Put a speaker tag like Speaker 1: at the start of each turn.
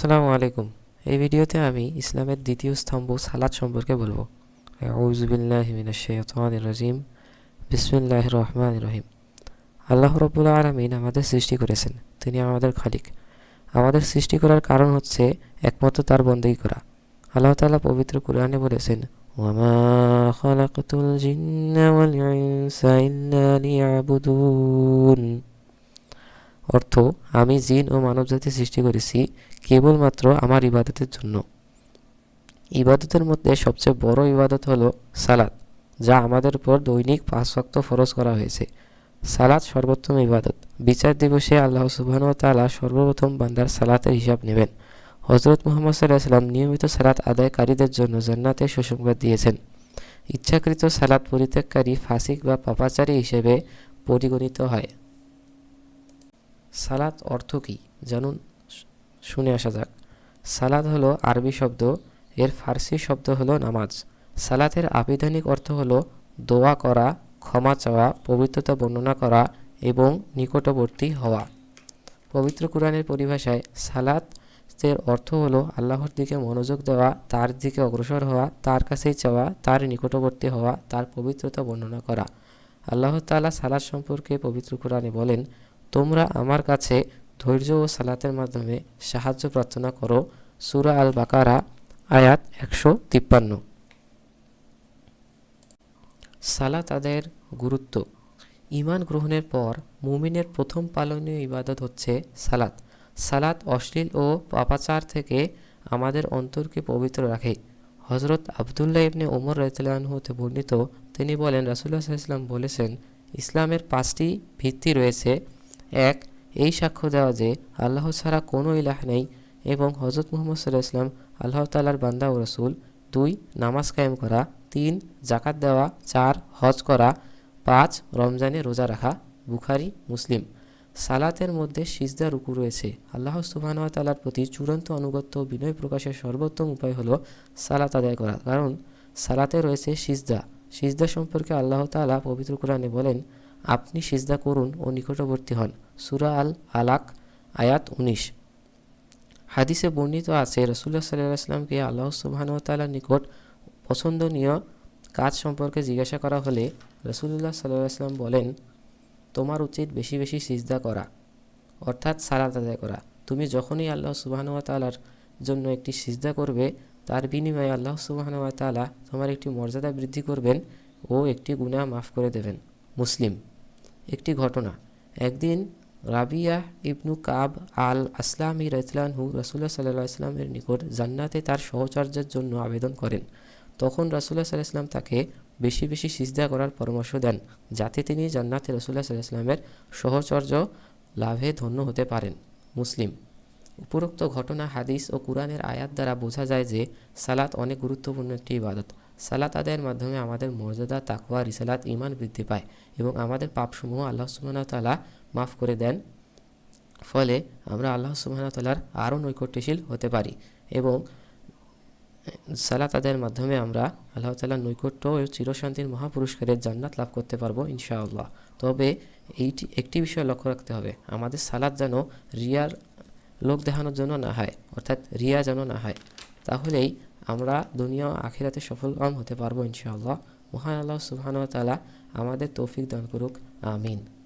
Speaker 1: আসসালামু আলাইকুম। এই ভিডিওতে আমি ইসলামের দ্বিতীয় স্তম্ভ সালাদ সম্পর্কে বলব। রাজিম। বিসমিল্লাহ রহমান রহিম। আল্লাহ রব্বুল আলমিন আমাদের সৃষ্টি করেছেন। তিনি আমাদের খালিক। আমাদের সৃষ্টি করার কারণ হচ্ছে একমাত্র তার বন্দেই করা। আল্লাহ তাআলা পবিত্র কোরআনে বলেছেন, ওয়ামা জিন্না অর্থ, আমি জিন ও মানবজাতি সৃষ্টি করেছি কেবলমাত্র আমার ইবাদতের জন্য। ইবাদতের মধ্যে সবচেয়ে বড় ইবাদত হলো সালাদ যা আমাদের উপর দৈনিক পাঁচ ওয়াক্ত ফরজ করা হয়েছে। সালাদ সর্বোত্তম ইবাদত। বিচার দিবসে আল্লাহ সুবহান ও তাআলা সর্বপ্রথম বান্দার সালাতের হিসাব নেবেন। হজরত মুহাম্মদ সাল্লাহ সাল্লাম নিয়মিত সালাত আদায়কারীদের জন্য জান্নাতে সুসংবাদ দিয়েছেন। ইচ্ছাকৃত সালাদ পরিত্যাগকারী ফাসিক বা পাপাচারী হিসেবে পরিগণিত হয়। সালাত অর্থ কী? জানুন, শুনে আসা যাক। সালাদ হলো আরবি শব্দ, এর ফার্সি শব্দ হলো নামাজ। সালাতের আবিধানিক অর্থ হলো দোয়া করা, ক্ষমা চাওয়া, পবিত্রতা বর্ণনা করা এবং নিকটবর্তী হওয়া। পবিত্র কোরআনের পরিভাষায় সালাতের অর্থ হলো আল্লাহর দিকে মনোযোগ দেওয়া, তার দিকে অগ্রসর হওয়া, তার কাছেই চাওয়া, তার নিকটবর্তী হওয়া, তার পবিত্রতা বর্ণনা করা। আল্লাহ তাআলা সালাদ সম্পর্কে পবিত্র কোরআনে বলেন তোমরা আমার কাছে ধৈর্য ও সালাতের মাধ্যমে সাহায্য প্রার্থনা করো। সুরা আল বাকারা আয়াত একশো তিপ্পান্ন। সালাত আদায়ের গুরুত্ব। ইমান গ্রহণের পর মুমিনের প্রথম পালনীয় ইবাদত হচ্ছে সালাত। সালাত অশ্লীল ও পাপাচার থেকে আমাদের অন্তরকে পবিত্র রাখে। হজরত আবদুল্লাহ ইবনে ওমর হতে বর্ণিত, তিনি বলেন রাসুল্লাহ ইসলাম বলেছেন, ইসলামের পাঁচটি ভিত্তি রয়েছে। এক, এই সাক্ষ্য দেওয়া যে আল্লাহ ছাড়া কোনো ইলাহ নেই এবং হজরত মোহাম্মদ সাল্লাহ ইসলাম আল্লাহ তালার বান্দা ও রসুল। দুই, নামাজ কায়েম করা। তিন জাকাত দেওয়া। চার, হজ করা। পাঁচ, রমজানে রোজা রাখা। বুখারি, মুসলিম। সালাতের মধ্যে সিজদা, রুকু রয়েছে। আল্লাহ সুবাহ তালার প্রতি চূড়ান্ত আনুগত্য ও বিনয় প্রকাশের সর্বোত্তম উপায় হলো সালাত আদায় করা। কারণ সালাতে রয়েছে সিজদা। সিজদা সম্পর্কে আল্লাহ তালা পবিত্র কোরআনে বলেন আপনি সিজদা করুন ও নিকটবর্তী হন। সুরা আল আলাক আয়াত উনিশ। হাদিসে বর্ণিত আছে রসুল্লাহ সাল্লাহ আসলামকে আল্লাহ সুবাহানুতালার নিকট পছন্দনীয় কাজ সম্পর্কে জিজ্ঞাসা করা হলে রসুল্লাহ সাল্লাহ আসলাম বলেন, তোমার উচিত বেশি বেশি সিজদা করা, অর্থাৎ সালাত আদায় করা। তুমি যখনই আল্লাহ সুবাহানুয়া তালার জন্য একটি সিজদা করবে, তার বিনিময়ে আল্লাহ সুবাহানুয়া তালা তোমার একটি মর্যাদা বৃদ্ধি করবেন ও একটি গুণা মাফ করে দেবেন। মুসলিম একটি ঘটনা। একদিন রাবিয়া ইবনু কাব আল আসলামী রাইতলানহু রাসুল্লাহ সাল্লাহ ইসলামের নিকট জান্নাতে তার সহচর্যের জন্য আবেদন করেন। তখন রাসুল্লাহ সাল্লাহ ইসলাম তাকে বেশি বেশি সিজদা করার পরামর্শ দেন, যাতে তিনি জান্নাতে রসুল্লাহ সাল্লাহ ইসলামের সহচর্য লাভে ধন্য হতে পারেন। মুসলিম। উপরোক্ত ঘটনা হাদিস ও কুরআনের আয়াত দ্বারা বোঝা যায় যে সালাত অনেক গুরুত্বপূর্ণ একটি ইবাদত। সালাত আদায়ের মাধ্যমে আমাদের মর্যাদা, তাকওয়া, রিসালাত ইমান বৃদ্ধি পায় এবং আমাদের পাপসমূহ আল্লাহ সুবহানাহু তাআলা মাফ করে দেন। ফলে আমরা আল্লাহ সুবহানাহু তাআলার আরও নৈকট্যশীল হতে পারি এবং সালাত আদায়ের মাধ্যমে আমরা আল্লাহ তাআলার নৈকট্য ও চিরশান্তির মহাপুরস্কারের জান্নাত লাভ করতে পারব ইনশাআল্লাহ। তবে এইটি, একটি বিষয় লক্ষ্য রাখতে হবে, আমাদের সালাদ যেন রিয়ার লোক দেখানোর জন্য না হয়, অর্থাৎ রিয়া যেন না হয়, তাহলেই আমরা দুনিয়া আখিরাতে সফলকাম হতে পারব ইনশাআল্লাহ। মহান আল্লাহ সুবহান তালা আমাদের তৌফিক দান করুক। আমিন।